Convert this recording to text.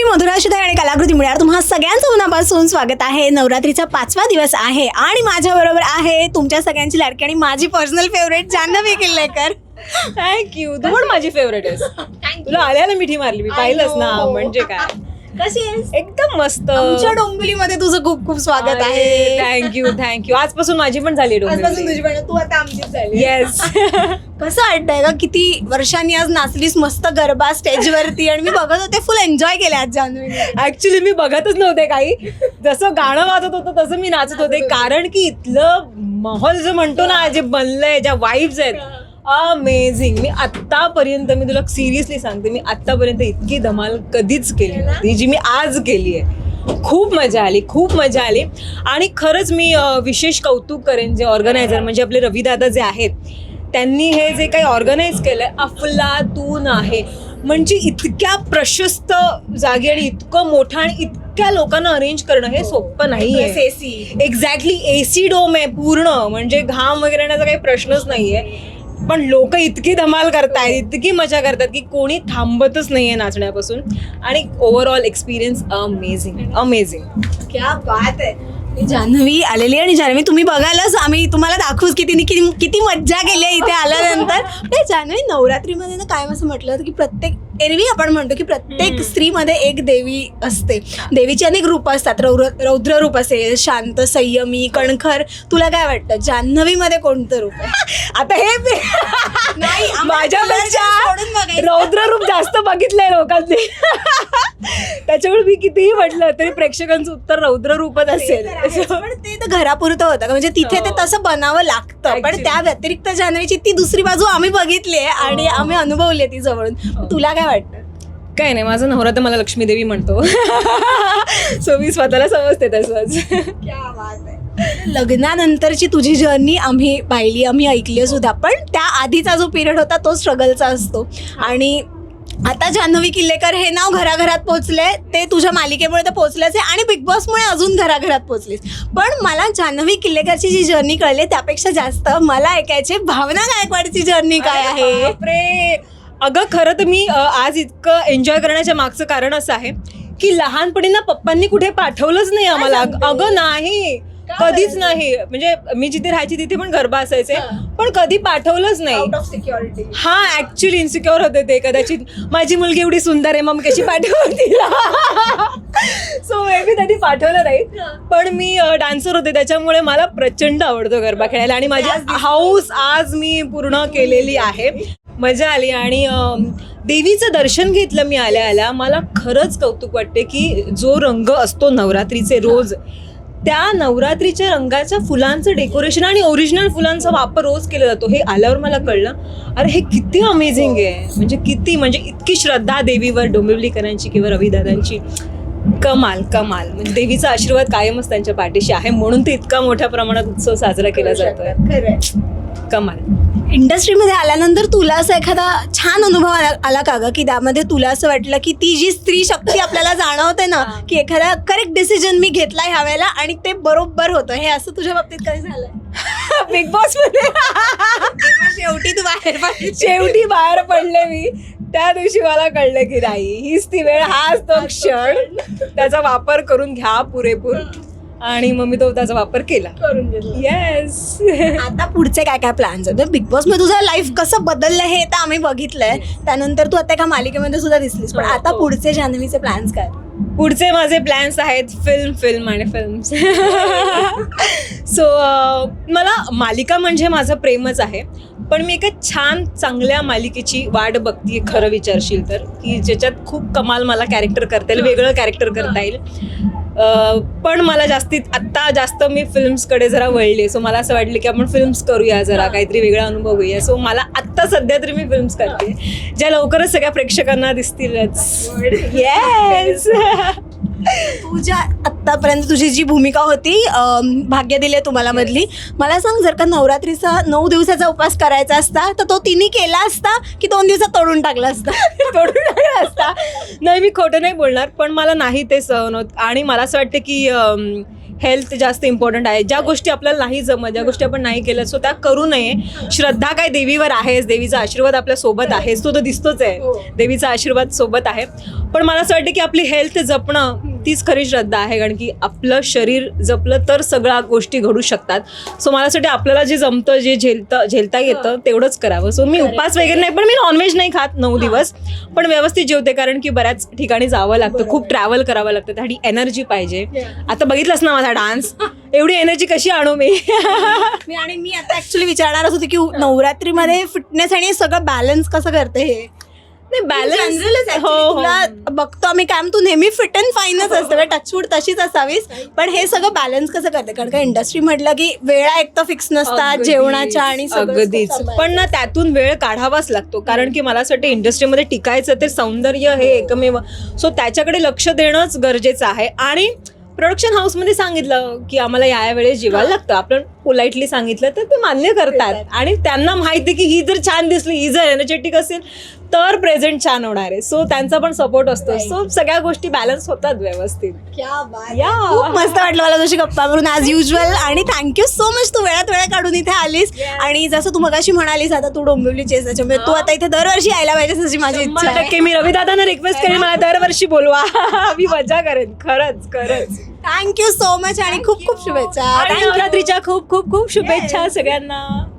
मी मधुरा शिदे आणि कलाकृती मिळणार तुम्हा सगळ्यांचं मनापासून स्वागत आहे. नवरात्रीचा पाचवा दिवस आहे आणि माझ्या बरोबर आहे तुमच्या सगळ्यांची लाडकी आणि माझी personal favourite Janhvi Killekar. Thank you तू पण माझी फेवरेट आहेस. तुला आल्याला मिठी मारली मी. पाहिलंच ना. म्हणजे काय? कशी आहेस? एकदम मस्त. आमच्या डोंबिवलीमध्ये तुझं खूप खूप स्वागत आहे. थँक्यू थँक्यू आजपासून माझी पण झाली आजपासून तुझी पण तू आता आमचीच झाली येस कसं वाटतंय का किती वर्षांनी आज नाचलीस मस्त गरबा स्टेजवरती. आणि मी बघत होते फुल एन्जॉय केले आज जान्हवी ऍक्च्युली मी बघतच नव्हते काही. जसं गाणं वाजत होतं तसं मी नाचत होते. कारण की इथलं माहोल जो म्हणतो ना जे बनलंय ज्या वाईब्स आहेत अमेझिंग मी आत्तापर्यंत मी तुला सिरियसली सांगते मी आत्तापर्यंत इतकी धमाल कधीच केली नव्हती. जी मी आज केली आहे. खूप मजा आली खूप मजा आली. आणि खरंच मी विशेष कौतुक करेन जे ऑर्गनायझर म्हणजे आपले रविदादा जे आहेत त्यांनी हे जे काही ऑर्गनाईज केलंय अफलातून आहे. म्हणजे इतक्या प्रशस्त जागी आणि इतकं मोठं आणि इतक्या लोकांना अरेंज करणं हे सोपं नाही आहे एक्झॅक्टली एसी डोम आहे पूर्ण. म्हणजे घाम वगैरे काही प्रश्नच नाहीये. पण लोक इतकी धमाल करतायत इतकी मजा करतात की कोणी थांबतच नाहीये नाचण्यापासून. आणि ओव्हरऑल एक्सपिरियन्स अमेझिंग अमेझिंग क्या बात आहे जान्हवी आलेली आणि जान्हवी तुम्ही बघायलाच आम्ही तुम्हाला दाखवूच किती किती किती मज्जा केली आहे इथे आल्यानंतर. नाही जान्हवी नवरात्रीमध्ये ना काय असं म्हटलं होतं की प्रत्येक एरवी आपण म्हणतो की प्रत्येक. स्त्रीमध्ये एक देवी असते देवीची अनेक रूप असतात रौद्र रौद्र रूप असेल शांत संयमी कणखर तुला काय वाटतं जान्हवीमध्ये कोणतं रूप आहे आता हे नाही, माझ्यापेक्षा. रौद्र रूप जास्त बघितलंय लोकांनी त्याच्यामुळे मी कितीही म्हटलं तरी प्रेक्षकांचं उत्तर रौद्र रूपच ते असेल पण ते तर घरापुरतं होतं म्हणजे तिथे ते हो. तसं बनावं लागतं पण. त्या व्यतिरिक्त जान्हवीची ती दुसरी बाजू आम्ही बघितली आहे आणि हो. आम्ही अनुभवली ती जवळून हो. तुला काय वाटतं काय नाही माझा नवरा तर मला लक्ष्मी देवी म्हणतो. सो मी स्वतःला समजते तसंच. लग्नानंतरची तुझी जर्नी आम्ही पाहिली आम्ही ऐकली सुद्धा. पण त्या आधीचा जो पिरियड होता तो स्ट्रगलचा असतो. आणि आता जान्हवी किल्लेकर हे नाव घराघरात पोहोचले ते तुझ्या मालिकेमुळे तर पोहोचलेच आहे आणि बिग बॉसमुळे अजून घराघरात पोहोचलीस पण मला जान्हवी किल्लेकरची जी जर्नी कळली त्यापेक्षा जास्त मला ऐकायचे भावना गायकवाडची जर्नी काय आहे? अगं खरं तर मी अ, आज इतकं एन्जॉय करण्याच्या मागचं कारण असं आहे की लहानपणी ना पप्पांनी कुठे पाठवलंच नाही आम्हाला? अगं नाही. कधीच? नाही. म्हणजे मी जिथे राहायची तिथे पण गरबा असायचे. हा. पण कधी पाठवलंच नाही. आउट ऑफ सिक्युरिटी हा ऍक्च्युली इन्सिक्युअर होते ते कदाचित. माझी मुलगी एवढी सुंदर आहे मग मी कशी पाठवू तिला? सो मे बी त्यांनी पाठवलं नाही. पण मी डान्सर होते त्याच्यामुळे मला प्रचंड आवडतो गरबा खेळायला. आणि माझी. हाऊस आज मी पूर्ण केलेली आहे. मजा आली आणि देवीचं दर्शन घेतलं मी आल्या आल्या मला खरंच कौतुक वाटते की जो रंग असतो नवरात्रीचे रोज त्या नवरात्रीच्या रंगाच्या फुलांचं डेकोरेशन आणि ओरिजिनल फुलांचा वापर रोज केला जातो हे आल्यावर मला कळलं. अरे हे किती अमेझिंग आहे. म्हणजे किती म्हणजे इतकी श्रद्धा देवीवर डोंबिवलीकरांची किंवा रविदादांची. कमाल कमाल. म्हणजे देवीचा आशीर्वाद कायमच त्यांच्या पाठीशी आहे म्हणून ते इतका मोठ्या प्रमाणात उत्सव साजरा केला जातोय. कमाल. इंडस्ट्रीमध्ये आल्यानंतर तुला असं एखादा छान अनुभव आला आला का ग? की त्यामध्ये तुला असं वाटलं की ती जी स्त्री शक्ती आपल्याला जाणवते ना. की एखादा करेक्ट डिसिजन मी घेतला ह्या वेळेला आणि ते बरोबर होतं. हे असं तुझ्या बाबतीत कधी झालंय? बिग बॉसमध्ये. शेवटी तू बाहेर पडली. शेवटी बाहेर पडले मी. त्या दिवशी मला कळलं की नाही हीच ती वेळ हाच तो क्षण. त्याचा वापर करून घ्या पुरेपूर. आणि मग मी तो त्याचा वापर केला. करून घेतलं. येस आता पुढचे काय काय प्लॅन्स आहेत? बिग बॉसमध्ये तुझं लाईफ कसं बदललं हे तर आम्ही बघितलंय. त्यानंतर तू आता एका मालिकेमध्ये सुद्धा दिसलीस. पण हो, आता हो. पुढचे जान्हवीचे प्लॅन्स काय? पुढचे माझे प्लॅन्स आहेत फिल्म फिल्म आणि फिल्म सो मला मालिका म्हणजे माझं प्रेमच आहे. पण मी एका छान चांगल्या मालिकेची वाट बघतीये खरं विचारशील तर. की ज्याच्यात खूप कमाल मला कॅरेक्टर करता येईल वेगळं कॅरेक्टर करता येईल. पण मला जास्तीत आत्ता जास्त मी फिल्म्सकडे जरा वळले सो मला असं वाटलं की आपण फिल्म्स करूया जरा काहीतरी वेगळा अनुभव घेऊया. सो मला आत्ता सध्या तरी मी फिल्म्स करते. ज्या लवकरच सगळ्या प्रेक्षकांना दिसतीलच. येस तुझ्या आत्तापर्यंत तुझी जी भूमिका होती अम, भाग्य दिले तुम्हाला मधली. मला सांग जर का नवरात्रीचा नऊ दिवसाचा उपवास करायचा असता तर तो तिने केला असता की दोन दिवसात तोडून टाकला असता? तोडून टाकला असता? नाही मी खोटं नाही बोलणार पण मला नाही ते सहन होत. आणि मला असं वाटतं की हेल्थ जास्त इम्पॉर्टंट आहे. ज्या गोष्टी आपल्याला नाही जमत ज्या गोष्टी आपण नाही केल्या सो त्या करू नये. श्रद्धा काय देवीवर आहेच. देवीचा आशीर्वाद आपल्यासोबत आहेच. तो तर दिसतोच हो. आहे देवीचा आशीर्वाद सोबत आहे. पण मला असं वाटतं की आपली हेल्थ जपणं तीच खरी श्रद्धा आहे कारण की आपलं शरीर जपलं तर सगळ्या गोष्टी घडू शकतात. सो मला असं आपल्याला जे जमतं जे झेलतं झेलता येतं तेवढंच करावं. सो मी उपास वगैरे नाही पण मी नॉनव्हेज नाही खात नऊ दिवस. पण व्यवस्थित जेवते कारण की बऱ्याच ठिकाणी जावं लागतं खूप ट्रॅव्हल करावं लागतं त्यासाठी एनर्जी पाहिजे. आता बघितलंस ना माझा डान्स एवढी एनर्जी कशी आणू मी? आणि मी आता ऍक्च्युली विचारणारच होते की नवरात्रीमध्ये फिटनेस आणि सगळं बॅलन्स कसं करते हे? नाही बॅलन्स हो तुला बघतो आम्ही काय तू नेहमी फिट अँड फाईनच असतं टचवूड तशीच असावीस. पण हे सगळं बॅलन्स कसं करते? कारण का इंडस्ट्री म्हटलं की वेळा एक तर फिक्स नसतात जेवणाच्या आणि अगदीच. पण ना त्यातून वेळ काढावाच लागतो. कारण की मला असं वाटतं इंडस्ट्रीमध्ये टिकायचं ते सौंदर्य हे एकमेव. सो त्याच्याकडे लक्ष देणंच गरजेचं आहे. आणि प्रोडक्शन हाऊसमध्ये सांगितलं की आम्हाला या वेळेस जेवायला लागतं. आपण पोलाइटली सांगितलं तर ते मान्य करतात. आणि त्यांना माहिती की ही जर छान दिसली ही जर एनर्जेटिक असेल तर प्रेझेंट छान होणार आहे. सो त्यांचा पण सपोर्ट असतो. सो सगळ्या गोष्टी बॅलन्स होतात व्यवस्थित. या. खूप मस्त वाटलं मला तुझी गप्पा करून ॲज युजल आणि थँक्यू सो मच तू वेळात वेळ काढून इथे आलीस. आणि जसं तू मगाशी म्हणालीस आता तू डोंबिवलीचीस त्याच्यामुळे तू आता इथे दरवर्षी यायला पाहिजेस अशी माझी इच्छा टक्के मी रवी दादांना रिक्वेस्ट करेन मला दरवर्षी बोलवा. मी मजा करेन. खरंच खरंच. थँक्यू सो मच आणि खूप खूप शुभेच्छा. नवरात्रीच्या खूप खूप खूप शुभेच्छा सगळ्यांना.